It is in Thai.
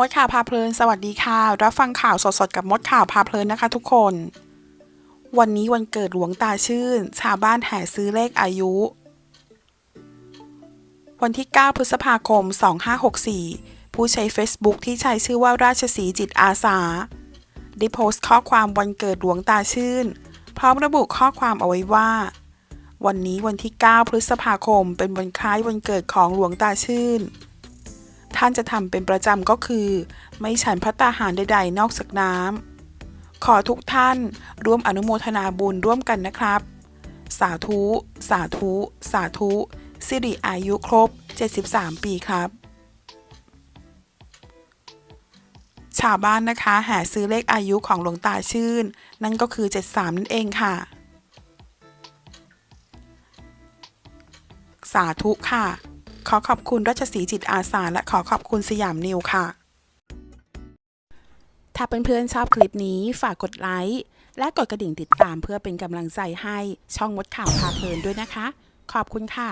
มดข่าวพาเพลิน สวัสดีค่ะ รับฟังข่าวสดๆกับมดข่าวพาเพลินนะคะทุกคน วันนี้วันเกิดหลวงตาชื่น ชาวบ้านแห่ซื้อเลขอายุ วันที่ 9 พฤษภาคม 2564 ผู้ใช้ Facebook ที่ใช้ชื่อว่าราชสีจิตอาสา ได้โพสต์ข้อความวันเกิดหลวงตาชื่น พร้อมระบุข้อความเอาไว้ว่า วันนี้วันที่ 9 พฤษภาคม เป็นวันคล้ายวันเกิดของหลวงตาชื่น ท่านจะทำเป็นประจำก็คือ ไม่ฉันพระตาหารใดๆ นอกจากน้ำขอทุกท่านร่วมอนุโมทนาบุญร่วมกันนะครับ สาธุ สาธุ สาธุ สิริอายุครบ 73 ปีครับ ชาวบ้านนะคะแห่ซื้อเลขอายุของหลวงตาชื่น นั่นก็คือ 73 นั่นเองค่ะ สาธุค่ะ ขอขอบคุณรัชศรีจิตอาสา และขอขอบคุณสยามนิวค่ะ ถ้าเพื่อนๆชอบคลิปนี้ฝากกดไลค์และกดกระดิ่งติดตามเพื่อเป็นกำลังใจให้ช่องมดข่าวพาเพลินด้วยนะคะ ขอบคุณค่ะ